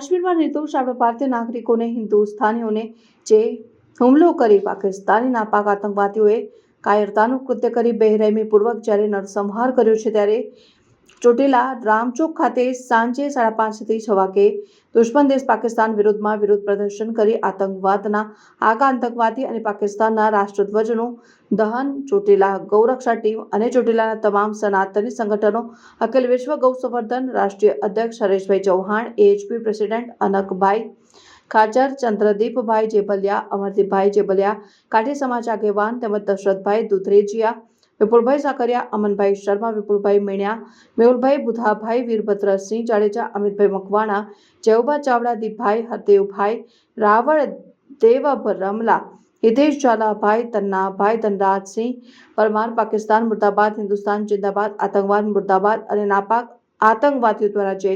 કાશ્મીરમાં નિર્દોષ આપણા ભારતીય નાગરિકોને, હિન્દુસ્તાનીઓને જે હુમલો કરી પાકિસ્તાની નાપાક આતંકવાદીઓએ કાયરતાનું કૃત્ય કરી બેરહેમીપૂર્વક જ્યારે નરસંહાર કર્યો છે, ત્યારે ચોટીલા રામચોક ખાતે સાંજે સાડા પાંચથી છ વાગે દુશ્મન દેશ પાકિસ્તાન વિરુદ્ધમાં વિરોધ પ્રદર્શન કરી આતંકવાદના આગા આતંકવાદી અને પાકિસ્તાનના રાષ્ટ્રધ્વજનું દહન. ચોટીલા ગૌરક્ષા ટીમ અને ચોટીલાના તમામ સનાતની સંગઠનો અખિલ વિશ્વ ગૌ સંવર્ધન રાષ્ટ્રીય અધ્યક્ષ હરેશભાઈ ચૌહાણ એએચપી પ્રેસિડેન્ટ અનકભાઈ ખાચર, ચંદ્રદીપભાઈ જેબલિયા, અમરદીપભાઈ જેબલિયા, કાઠી સમાજ આગેવાન તેમજ દશરથભાઈ દુધરેજિયા વિપુલભાઈ સાકરિયા, અમનભાઈ શર્મા, વિપુલભાઈ મેણિયા, મેહુલભાઈ બુધાભાઈ, વીરભદ્રસિંહ જાડેજા, અમિતભાઈ મકવાણા જયુભા ચાવડા, દીપભાઈ હરદેવભાઈ, રાવળ દેવભરમલા હિતેશ ઝાલાભાઈ, તન્નાભાઈ, ધનરાજસિંહ પરમાર, પાકિસ્તાન મુર્દાબાદ, હિન્દુસ્તાન જિંદાબાદ, આતંકવાદ મુર્દાબાદ અને નાપાક આતંકવાદીઓ દ્વારા જે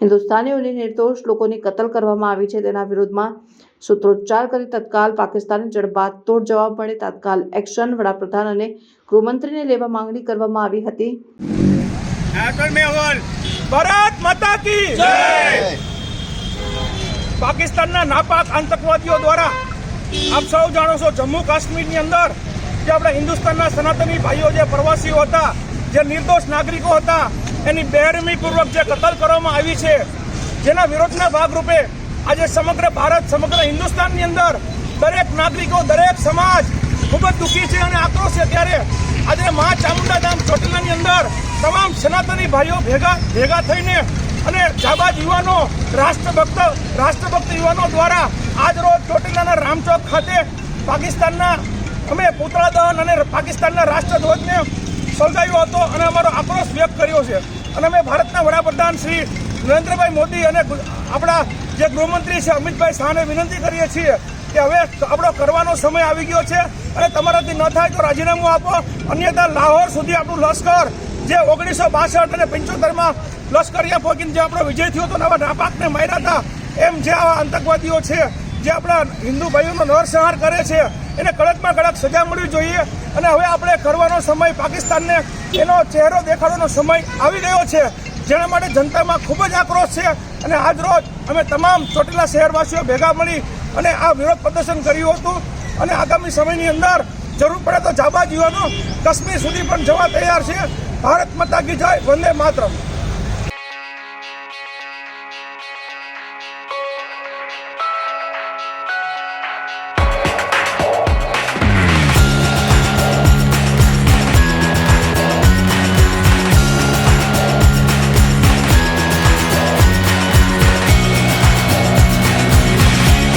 હિન્દુસ્તાનીઓની નિર્દોષ લોકોની કતલ કરવામાં આવી છે તેના વિરોધમાં સૂત્રોચ્ચાર કરી તત્કાલ પાકિસ્તાની જડબાતોડ જવાબ મળે. તત્કાલ એક્શન વડાપ્રધાન અને ગૃહમંત્રીને લેવા માંગણી કરવામાં આવી હતી. પાકિસ્તાનના નાપાક આતંકવાદીઓ દ્વારા આપ સૌ જાણો છો જમ્મુ કાશ્મીરની અંદર જે આપણા હિન્દુસ્તાનના સનાતની ભાઈઓ, જે પ્રવાસીઓ હતા જે નિર્દોષ નાગરિકો હતા, એની બેરમીપૂર્વક જે કતલ કરવામાં આવી છે, જેના વિરોધના ભાગરૂપે આજે સમગ્ર ભારત, સમગ્ર હિન્દુસ્તાનની અંદર દરેક નાગરિકો, દરેક સમાજ ખૂબ જ દુઃખી છે અને આક્રોશ છે. ત્યારે આજે મા ચામુંડા ધામ ચોટીલાની અંદર તમામ સનાતની ભાઈઓ ભેગા ભેગા થઈને અને જાબાજ યુવાનો, રાષ્ટ્રભક્ત રાષ્ટ્રભક્ત યુવાનો દ્વારા આજ રોજ ચોટીલાના રામચોક ખાતે પાકિસ્તાનના અમે પુતળા દહન અને પાકિસ્તાનના રાષ્ટ્રધ્વજને સળગાવ્યો હતો અને અમારો આક્રોશ વ્યક્ત કર્યો છે. અને અમે ભારતના વડાપ્રધાન શ્રી નરેન્દ્રભાઈ મોદી અને આપણા જે ગૃહમંત્રી છે અમિતભાઈ શાહને વિનંતી કરીએ છીએ કે હવે આપણો કરવાનો સમય આવી ગયો છે અને તમારાથી ન થાય તો રાજીનામું આપો. અન્યથા લાહોર સુધી આપણું લશ્કર, જે ઓગણીસો બાસઠ અને પંચોતેરમાં લશ્કરીયા પહોંચીને જે આપણો વિજય થયો હતો નવા નાપાકને માર્યા હતા, એમ જે આવા આતંકવાદીઓ છે, જે આપણા હિન્દુ ભાઈઓનો નરસંહાર કરે છે એને કડકમાં કડક સજા મળવી જોઈએ. અને હવે આપણે કરવાનો સમય પાકિસ્તાનને એનો ચહેરો દેખાડવાનો સમય આવી ગયો છે. જેના માટે જનતામાં ખૂબ જ આક્રોશ છે. અને આજ રોજ અમે તમામ ચોટીલા શહેરવાસીઓ ભેગા મળી અને આ વિરોધ પ્રદર્શન કર્યું હતું. અને આગામી સમયની અંદર જરૂર પડે તો જાબા જીવાનો કશ્મીર સુધી પણ જવા તૈયાર છે. ભારત માતા કી જય, વંદે માતરમ.